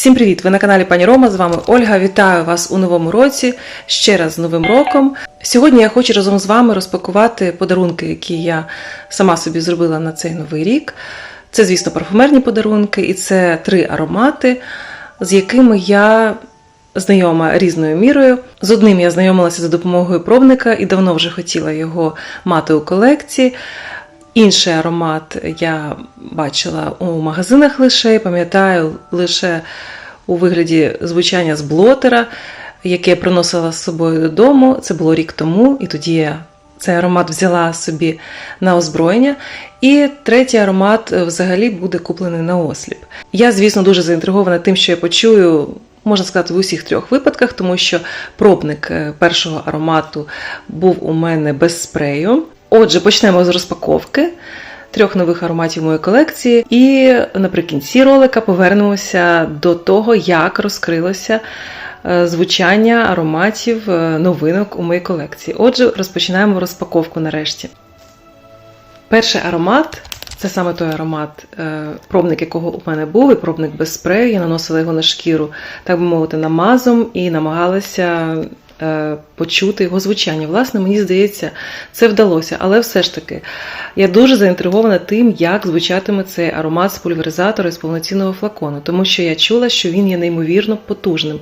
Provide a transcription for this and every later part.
Всім привіт! Ви на каналі Пані Рома. З вами Ольга. Вітаю вас у новому році. Ще раз з Новим роком. Сьогодні я хочу разом з вами розпакувати подарунки, які я сама собі зробила на цей новий рік. Це, звісно, парфумерні подарунки, і це три аромати, з якими я знайома різною мірою. З одним я знайомилася за допомогою пробника і давно вже хотіла його мати у колекції. Інший аромат я бачила у магазинах лише, пам'ятаю лише у вигляді звучання з блотера, яке я приносила з собою додому. Це було рік тому, і тоді я цей аромат взяла собі на озброєння. І третій аромат взагалі буде куплений на осліп. Я, звісно, дуже заінтригована тим, що я почую. Можна сказати, в усіх трьох випадках, тому що пробник е, першого аромату був у мене без спрею. Отже, почнемо з розпаковки трьох нових ароматів моєї колекції, і наприкінці ролика повернемося до того, як розкрилося е, звучання ароматів е, новинок у моїй колекції. Отже, розпочинаємо розпаковку нарешті. Перший аромат це саме той аромат, е, пробник, якого у мене був, і пробник без спрею. Я наносила його на шкіру, так би мовити, намазом і намагалася почути його звучання. Власне, мені здається, це вдалося, але все ж таки я дуже заінтригована тим, як звучатиме цей аромат з пульверизатора з повноцінного флакону, тому що я чула, що він є неймовірно потужним.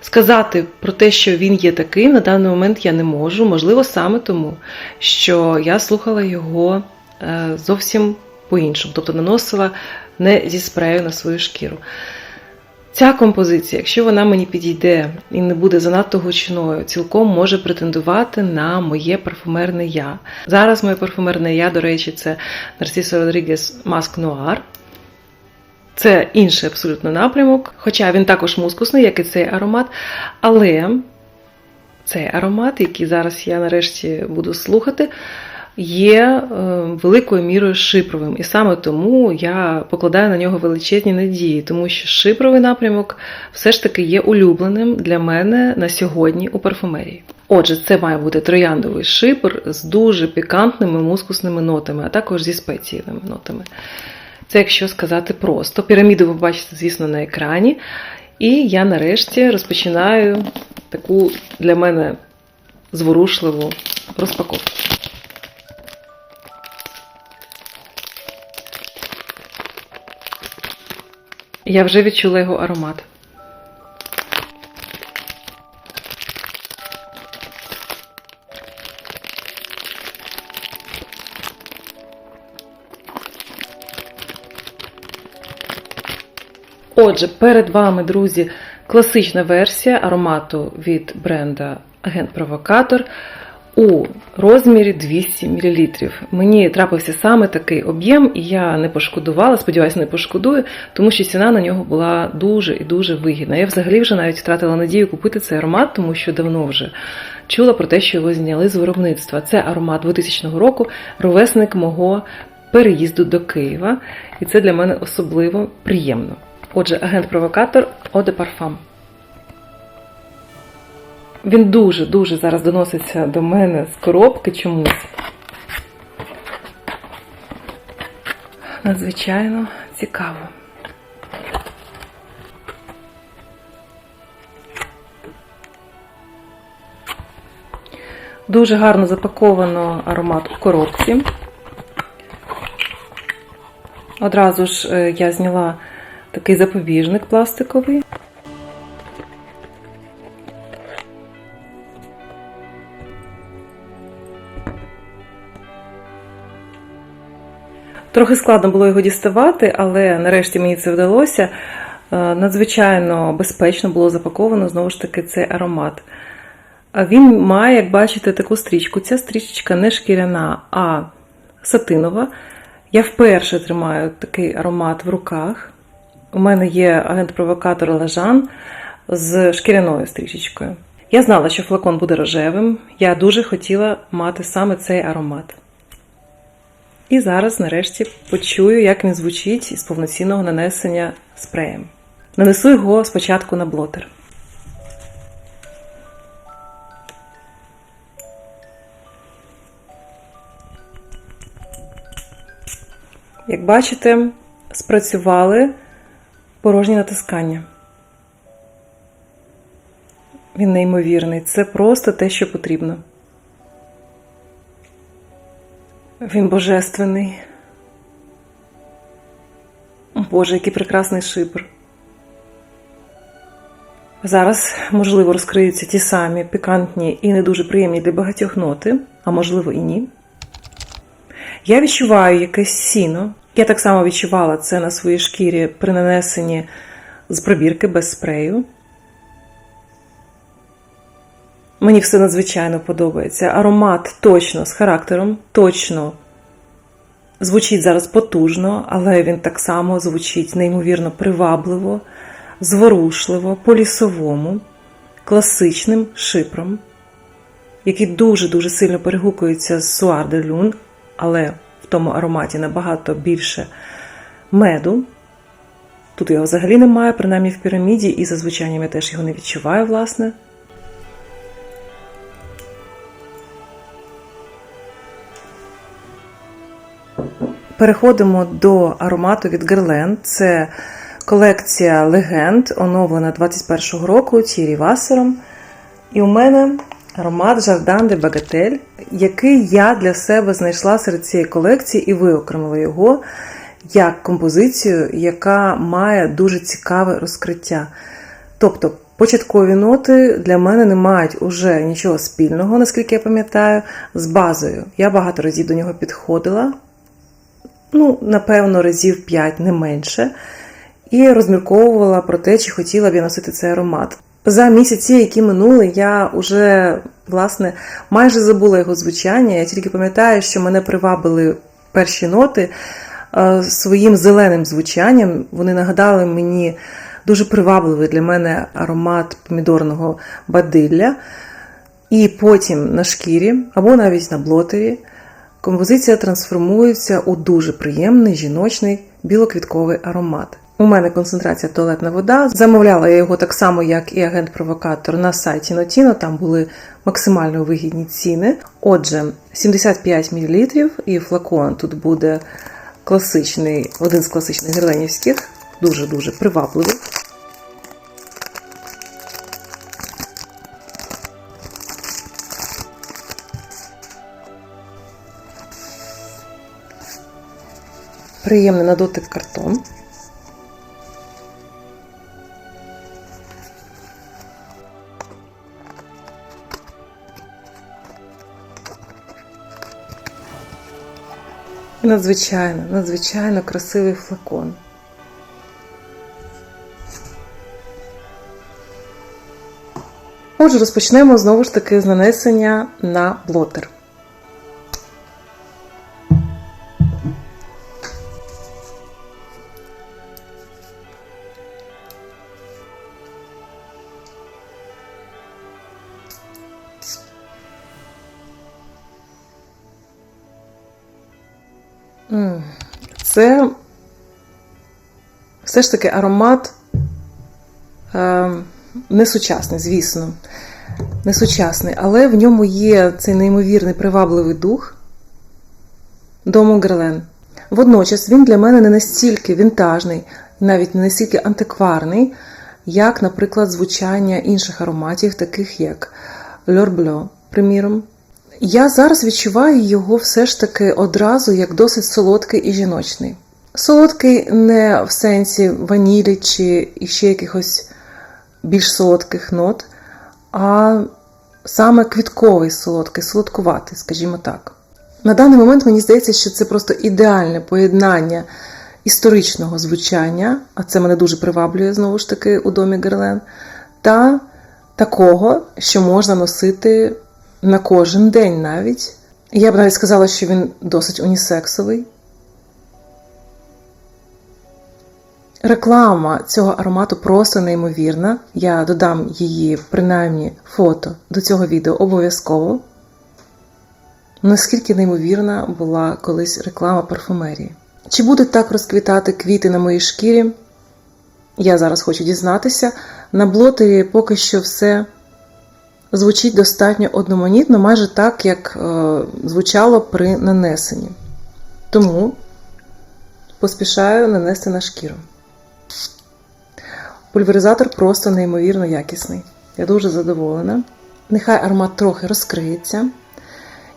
Сказати про те, що він є таким, на даний момент я не можу, можливо, саме тому, що я слухала його е, зовсім по-іншому, тобто наносила не зі спрею на свою шкіру. Ця композиція, якщо вона мені підійде і не буде занадто гучною, цілком може претендувати на моє парфумерне я. Зараз моє парфумерне я, до речі, це Нарцисо Родрігес Маск Нуар. Це інший абсолютно напрямок, хоча він також мускусний, як і цей аромат. Але цей аромат, який зараз я нарешті буду слухати, є е, великою мірою шипровим. І саме тому я покладаю на нього величезні надії, тому що шипровий напрямок все ж таки є улюбленим для мене на сьогодні у парфумерії. Отже, це має бути трояндовий шипр з дуже пікантними мускусними нотами, а також зі спеціями нотами. Це якщо сказати просто. Піраміду ви бачите, звісно, на екрані. І я нарешті розпочинаю таку для мене зворушливу розпаковку. Я вже відчула його аромат. Отже, перед вами, друзі, класична версія аромату від бренда Агент Провокатор у розмірі 200 мл. Мені трапився саме такий об'єм, і я не пошкодувала, сподіваюся, не пошкодую, тому що ціна на нього була дуже і дуже вигідна. Я взагалі вже навіть втратила надію купити цей аромат, тому що давно вже чула про те, що його зняли з виробництва. Це аромат 2000 року, ровесник мого переїзду до Києва, і це для мене особливо приємно. Отже, агент-провокатор de Parfum. Він дуже-дуже зараз доноситься до мене з коробки чомусь. Надзвичайно цікаво. Дуже гарно запаковано аромат у коробці. Одразу ж е, я зняла такий запобіжник пластиковий. Трохи складно було його діставати, але нарешті мені це вдалося. Е, Надзвичайно безпечно було запаковано знову ж таки цей аромат. Він має, як бачите, таку стрічку. Ця стрічечка не шкіряна, а сатинова. Я вперше тримаю такий аромат в руках. У мене є агент-провокатор Лажан з шкіряною стрічечкою. Я знала, що флакон буде рожевим. Я дуже хотіла мати саме цей аромат. І зараз, нарешті, почую, як він звучить із повноцінного нанесення спреєм. Нанесу його спочатку на блотер. Як бачите, спрацювали порожні натискання. Він неймовірний. Це просто те, що потрібно. Він божественний. Боже, який прекрасний шипр. Зараз, можливо, розкриються ті самі пікантні і не дуже приємні для багатьох ноти, а можливо і ні. Я відчуваю якесь сіно. Я так само відчувала це на своїй шкірі при нанесенні з пробірки без спрею. Мені все надзвичайно подобається. Аромат точно з характером, точно звучить зараз потужно, але він так само звучить неймовірно привабливо, зворушливо, по-лісовому, класичним шипром, який дуже-дуже сильно перегукується з Суар де Люн, але в тому ароматі набагато більше меду. Тут його взагалі немає, принаймні в піраміді, і за звучанням я теж його не відчуваю, власне. Переходимо до аромату від Guerlain. Це колекція легенд, оновлена 21-го року Тірі Васером. І у мене аромат Jardin de Bagatelle, який я для себе знайшла серед цієї колекції і виокремила його як композицію, яка має дуже цікаве розкриття. Тобто, початкові ноти для мене не мають уже нічого спільного, наскільки я пам'ятаю, з базою. Я багато разів до нього підходила, ну, напевно, разів 5, не менше, і розмірковувала про те, чи хотіла б я носити цей аромат. За місяці, які минули, я вже власне майже забула його звучання. Я тільки пам'ятаю, що мене привабили перші ноти е, своїм зеленим звучанням. Вони нагадали мені дуже привабливий для мене аромат помідорного бадилля. І потім на шкірі або навіть на блотері композиція трансформується у дуже приємний жіночний білоквітковий аромат. У мене концентрація туалетна вода. Замовляла я його так само, як і агент-провокатор на сайті Notino. Там були максимально вигідні ціни. Отже, 75 мл і флакон тут буде класичний, один з класичних герленівських, дуже-дуже привабливий. Приємний на дотик картон. Надзвичайно, надзвичайно красивий флакон. Отже, розпочнемо знову ж таки з нанесення на блотер. Все ж таки аромат е, несучасний, звісно. Несучасний, але в ньому є цей неймовірний привабливий дух дому Герлен. Водночас він для мене не настільки вінтажний, навіть не настільки антикварний, як, наприклад, звучання інших ароматів, таких як Льорбльо, приміром. Я зараз відчуваю його все ж таки одразу як досить солодкий і жіночний. Солодкий не в сенсі ванілі чи ще якихось більш солодких нот, а саме квітковий солодкий, солодкуватий, скажімо так. На даний момент мені здається, що це просто ідеальне поєднання історичного звучання, а це мене дуже приваблює знову ж таки у домі Герлен, та такого, що можна носити на кожен день навіть. Я б навіть сказала, що він досить унісексовий. Реклама цього аромату просто неймовірна. Я додам її, принаймні, фото до цього відео обов'язково. Наскільки неймовірна була колись реклама парфумерії. Чи будуть так розквітати квіти на моїй шкірі? Я зараз хочу дізнатися. На блотері поки що все звучить достатньо одноманітно, майже так, як е, звучало при нанесенні. Тому поспішаю нанести на шкіру. Пульверизатор просто неймовірно якісний. Я дуже задоволена. Нехай аромат трохи розкриється.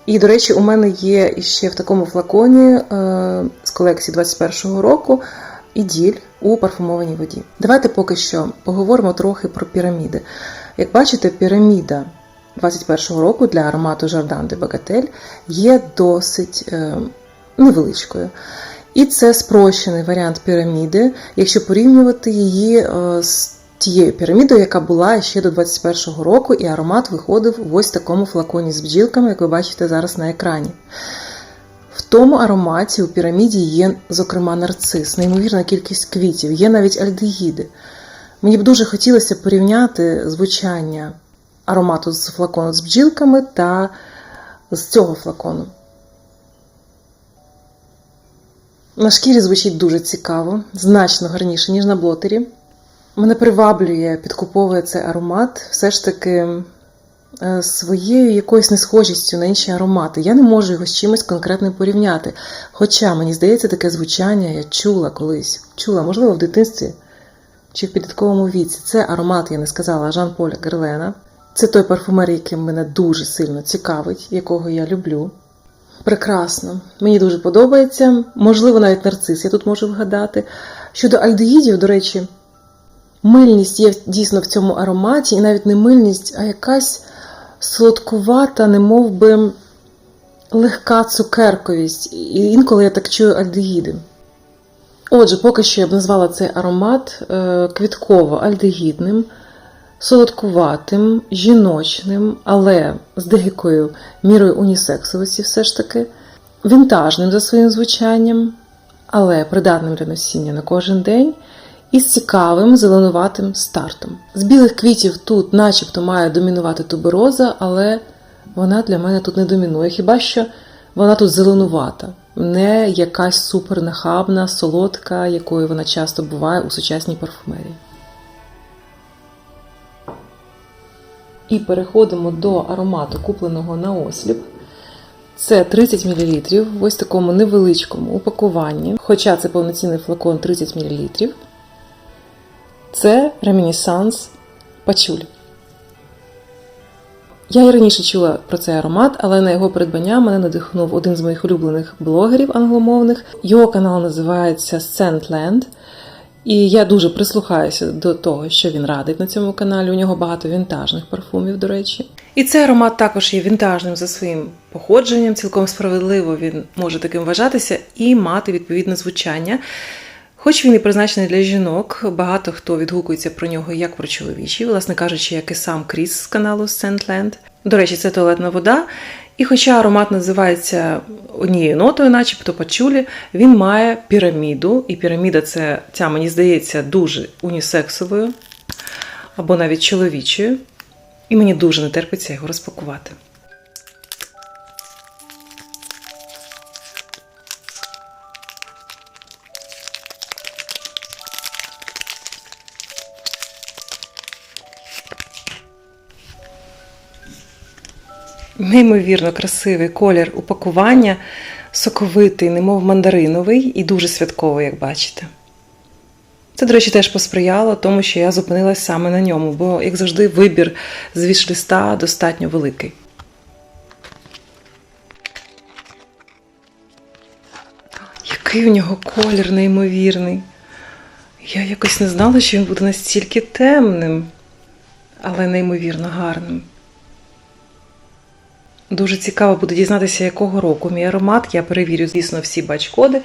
І, до речі, у мене є ще в такому флаконі е, з колекції 21-го року іділь у парфумованій воді. Давайте поки що поговоримо трохи про піраміди. Як бачите, піраміда 21-го року для аромату Jordan de Bagatelle є досить е, невеличкою. І це спрощений варіант піраміди, якщо порівнювати її е, з тією пірамідою, яка була ще до 21-го року, і аромат виходив в ось такому флаконі з бджілками, як ви бачите зараз на екрані. В тому ароматі у піраміді є, зокрема, нарцис, неймовірна кількість квітів, є навіть альдегіди. Мені б дуже хотілося порівняти звучання аромату з флакону з бджілками та з цього флакону. На шкірі звучить дуже цікаво, значно гарніше, ніж на блотері. Мене приваблює, підкуповує цей аромат все ж таки е, своєю якоюсь несхожістю на інші аромати. Я не можу його з чимось конкретним порівняти. Хоча, мені здається, таке звучання я чула колись. Чула, можливо, в дитинстві чи в підлітковому віці. Це аромат, я не сказала, Жан Поля Герлена. Це той парфумер, який мене дуже сильно цікавить, якого я люблю. Прекрасно, мені дуже подобається. Можливо, навіть нарцис я тут можу вгадати. Щодо альдеїдів, до речі, мильність є дійсно в цьому ароматі, і навіть не мильність, а якась солодкувата, немов би легка цукерковість. І інколи я так чую альдегіди. Отже, поки що я б назвала цей аромат е, квітково-альдегідним, солодкуватим, жіночним, але з деякою мірою унісексовості все ж таки, вінтажним за своїм звучанням, але придатним для носіння на кожен день і з цікавим зеленуватим стартом. З білих квітів тут, начебто, має домінувати тубероза, але вона для мене тут не домінує. Хіба що вона тут зеленувата, не якась супернахабна, солодка, якою вона часто буває у сучасній парфумерії. І переходимо до аромату, купленого на осліп. Це 30 мл в ось такому невеличкому упакуванні, хоча це повноцінний флакон 30 мл. Це ремінісанс пачуль. Я і раніше чула про цей аромат, але на його придбання мене надихнув один з моїх улюблених блогерів англомовних. Його канал називається Scentland. І я дуже прислухаюся до того, що він радить на цьому каналі. У нього багато вінтажних парфумів, до речі. І цей аромат також є вінтажним за своїм походженням, цілком справедливо він може таким вважатися і мати відповідне звучання. Хоч він і призначений для жінок, багато хто відгукується про нього як про чоловічий, власне кажучи, як і сам Кріс з каналу Scentland. До речі, це туалетна вода. І хоча аромат називається однією нотою, начебто пачулі, він має піраміду. І піраміда це, ця, мені здається, дуже унісексовою або навіть чоловічою. І мені дуже не терпиться його розпакувати. Неймовірно красивий колір упакування, соковитий, немов мандариновий і дуже святковий, як бачите. Це, до речі, теж посприяло тому, що я зупинилась саме на ньому, бо, як завжди, вибір з вішліста достатньо великий. Який у нього колір неймовірний. Я якось не знала, що він буде настільки темним, але неймовірно гарним. Дуже цікаво буде дізнатися, якого року мій аромат. Я перевірю, звісно, всі бач-коди.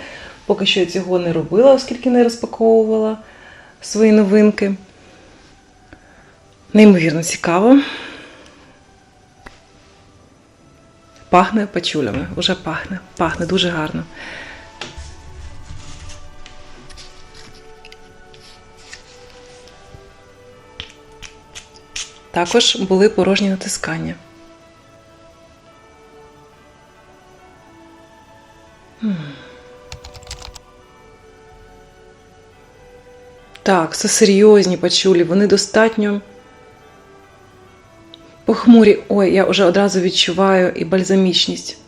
Поки що я цього не робила, оскільки не розпаковувала свої новинки. Неймовірно цікаво. Пахне пачулями. Уже пахне. Пахне дуже гарно. Також були порожні натискання. Так, це серйозні пачулі, вони достатньо похмурі. Ой, я вже одразу відчуваю і бальзамічність.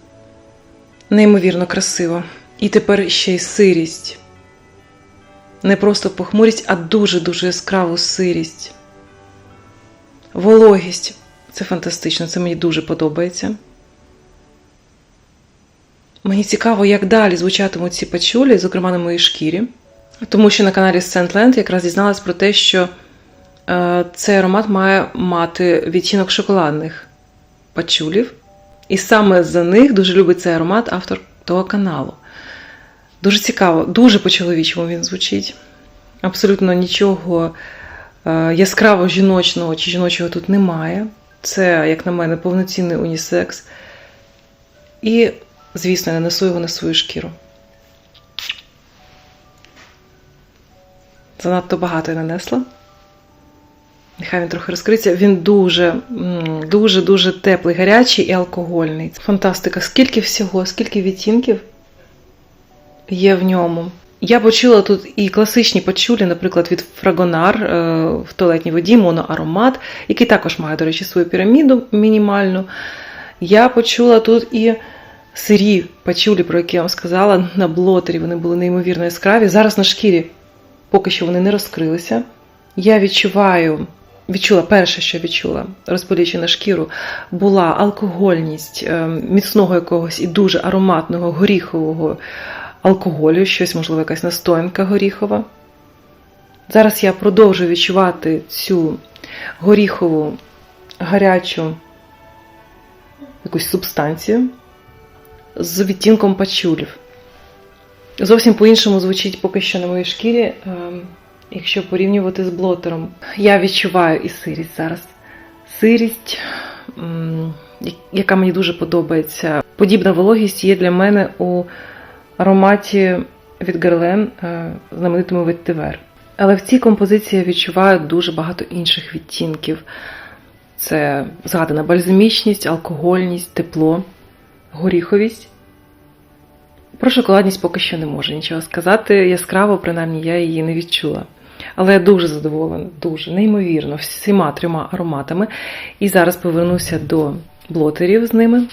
Неймовірно красиво. І тепер ще й сирість. Не просто похмурість, а дуже-дуже яскраву сирість. Вологість це фантастично, це мені дуже подобається. Мені цікаво, як далі звучатимуть ці пачулі, зокрема на моїй шкірі. Тому що на каналі Scentland якраз дізналась про те, що е, цей аромат має мати відтінок шоколадних пачулів. І саме за них дуже любить цей аромат автор того каналу. Дуже цікаво, дуже по-чоловічому він звучить. Абсолютно нічого е, яскраво жіночного чи жіночого тут немає. Це, як на мене, повноцінний унісекс. І, звісно, я нанесу його на свою шкіру. Занадто багато я нанесла. Нехай він трохи розкриється. Він дуже, дуже, дуже теплий, гарячий і алкогольний. Фантастика! Скільки всього, скільки відтінків є в ньому. Я почула тут і класичні пачулі, наприклад, від Фрагонар в туалетній воді, моноаромат, який також має, до речі, свою піраміду мінімальну. Я почула тут і сирі пачулі, про які я вам сказала, на блотері. Вони були неймовірно яскраві. Зараз на шкірі поки що вони не розкрилися. Я відчуваю, відчула перше, що відчула, розпалюючи на шкіру, була алкогольність міцного якогось і дуже ароматного горіхового алкоголю, щось, можливо, якась настоянка горіхова. Зараз я продовжую відчувати цю горіхову гарячу якусь субстанцію з відтінком пачулів. Зовсім по-іншому звучить поки що на моїй шкірі, якщо порівнювати з блотером. Я відчуваю і сирість зараз. Сирість, яка мені дуже подобається. Подібна вологість є для мене у ароматі від Герлен, знаменитому Веттивер. Але в цій композиції я відчуваю дуже багато інших відтінків. Це згадана бальзамічність, алкогольність, тепло, горіховість. Про шоколадність поки що не можу нічого сказати. Яскраво, принаймні, я її не відчула. Але я дуже задоволена, дуже, неймовірно, всіма трьома ароматами. І зараз повернуся до блотерів з ними.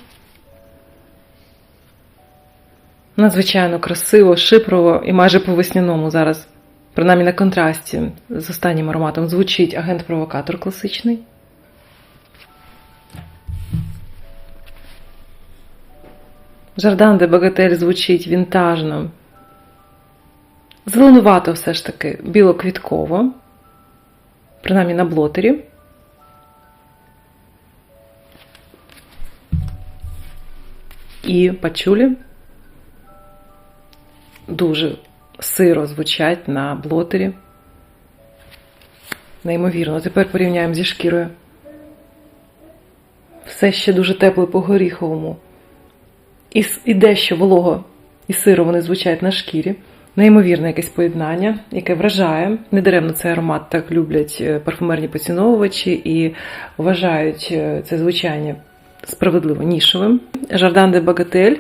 Надзвичайно красиво, шипрово і майже по весняному зараз, принаймні на контрасті з останнім ароматом, звучить агент-провокатор класичний. Жардан де Багатель звучить вінтажно. Зеленувато все ж таки білоквітково, принаймні на блотері. І пачулі дуже сиро звучать на блотері. Неймовірно. Тепер порівняємо зі шкірою. Все ще дуже тепло по горіховому. І, і дещо волого і сиро вони звучать на шкірі. Неймовірне якесь поєднання, яке вражає. Недаремно цей аромат так люблять е, парфумерні поціновувачі і вважають е, це звучання справедливо нішовим. Жардан де Багатель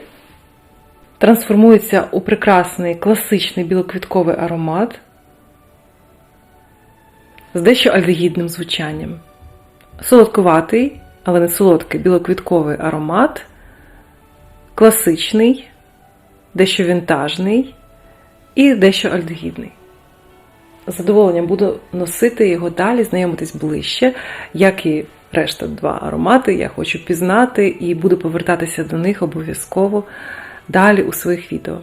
трансформується у прекрасний класичний білоквітковий аромат з дещо альдегідним звучанням. Солодкуватий, але не солодкий білоквітковий аромат класичний, дещо вінтажний і дещо альдегідний. З задоволенням буду носити його далі, знайомитись ближче, як і решта два аромати. Я хочу пізнати і буду повертатися до них обов'язково далі у своїх відео.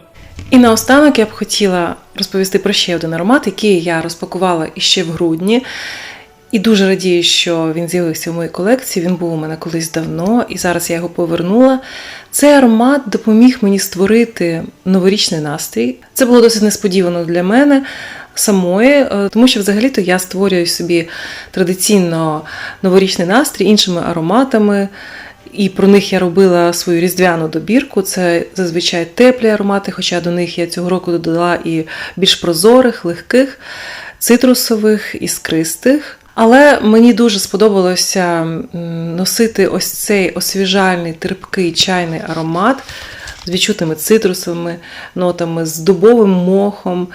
І наостанок я б хотіла розповісти про ще один аромат, який я розпакувала іще в грудні. І дуже радію, що він з'явився в моїй колекції. Він був у мене колись давно, і зараз я його повернула. Цей аромат допоміг мені створити новорічний настрій. Це було досить несподівано для мене самої, е, тому що взагалі-то я створюю собі традиційно новорічний настрій іншими ароматами. І про них я робила свою різдвяну добірку. Це зазвичай теплі аромати, хоча до них я цього року додала і більш прозорих, легких, цитрусових, іскристих. Але мені дуже сподобалося носити ось цей освіжальний терпкий чайний аромат з відчутими цитрусовими нотами, з дубовим мохом,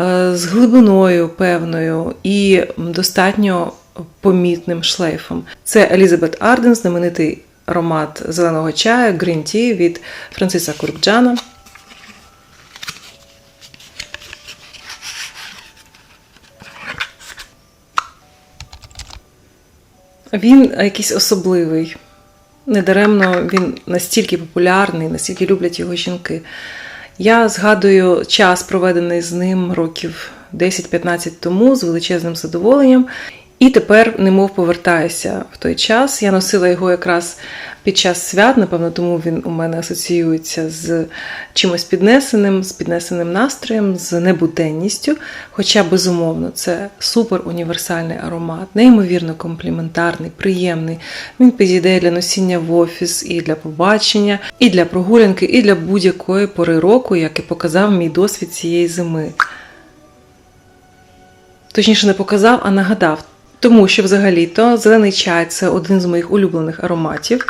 е, з глибиною певною і достатньо помітним шлейфом. Це Елізабет Арден, знаменитий аромат зеленого чаю Green Tea від Франциса Куркджана. Він якийсь особливий. Недаремно він настільки популярний, настільки люблять його жінки. Я згадую час, проведений з ним років 10-15 тому, з величезним задоволенням. І тепер, немов повертаюся в той час. Я носила його якраз під час свят, напевно, тому він у мене асоціюється з чимось піднесеним, з піднесеним настроєм, з небуденністю. Хоча, безумовно, це супер універсальний аромат, неймовірно компліментарний, приємний. Він підійде для носіння в офіс, і для побачення, і для прогулянки, і для будь-якої пори року, як і показав мій досвід цієї зими. Точніше, не показав, а нагадав. Тому що взагалі-то зелений чай це один з моїх улюблених ароматів.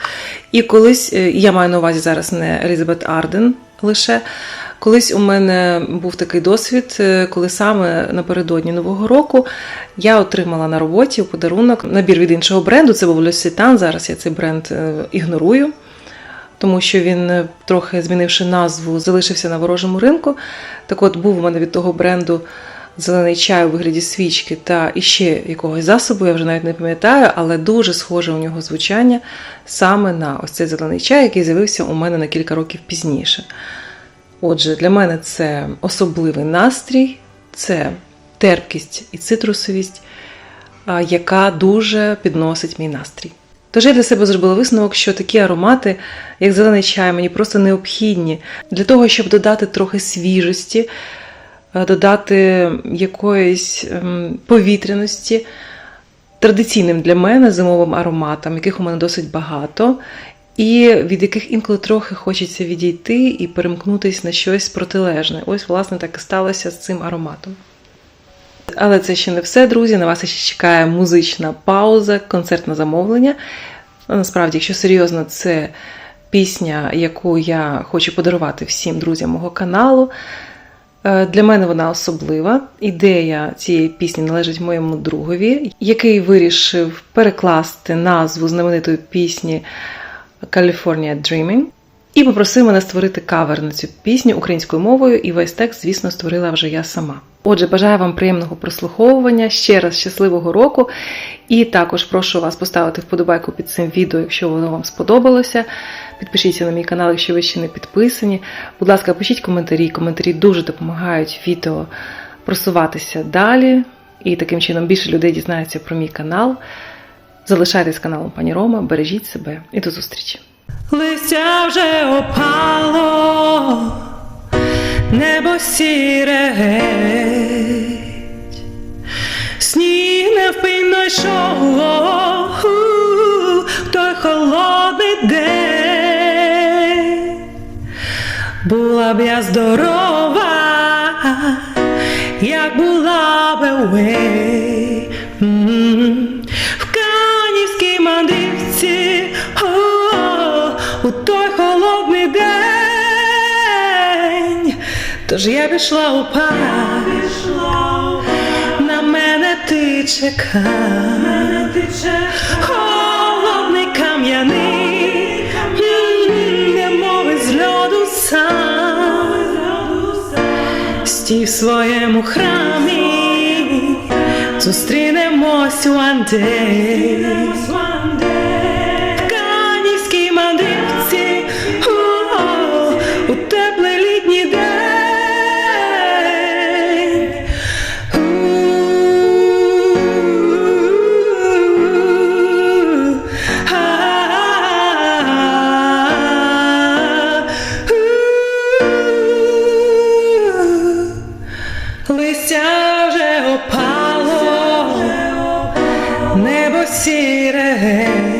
І колись, е, я маю на увазі зараз не Елізабет Арден лише. Колись у мене був такий досвід, е, коли саме напередодні Нового року я отримала на роботі у подарунок набір від іншого бренду. Це був L'Occitane, Зараз я цей бренд е, ігнорую, тому що він, трохи змінивши назву, залишився на ворожому ринку. Так от був у мене від того бренду зелений чай у вигляді свічки та іще якогось засобу, я вже навіть не пам'ятаю, але дуже схоже у нього звучання саме на ось цей зелений чай, який з'явився у мене на кілька років пізніше. Отже, для мене це особливий настрій, це терпкість і цитрусовість, яка дуже підносить мій настрій. Тож я для себе зробила висновок, що такі аромати, як зелений чай, мені просто необхідні для того, щоб додати трохи свіжості, додати якоїсь ем, повітряності традиційним для мене зимовим ароматам, яких у мене досить багато, і від яких інколи трохи хочеться відійти і перемкнутися на щось протилежне. Ось, власне, так і сталося з цим ароматом. Але це ще не все, друзі. На вас ще чекає музична пауза, концертне замовлення. Насправді, якщо серйозно, це пісня, яку я хочу подарувати всім друзям мого каналу. Е, Для мене вона особлива. Ідея цієї пісні належить моєму другові, який вирішив перекласти назву знаменитої пісні California Dreaming. І попросив мене створити кавер на цю пісню українською мовою, і весь текст, звісно, створила вже я сама. Отже, бажаю вам приємного прослуховування, ще раз щасливого року. І також прошу вас поставити вподобайку під цим відео, якщо воно вам сподобалося. Підпишіться на мій канал, якщо ви ще не підписані. Будь ласка, пишіть коментарі. Коментарі дуже допомагають відео просуватися далі. І таким чином більше людей дізнається про мій канал. Залишайтесь каналом пані Рома, бережіть себе і до зустрічі! Листя вже опало, небо сіре геть, сніг невпинно йшов той холодний день. Була б я здорова, як була б away. В канівській мандрівці о, у той холодний день. Тож я пішла у парк, на мене ти чекав, холодний кам'яний, стій в своєму храмі, зустрінемось one day. Небо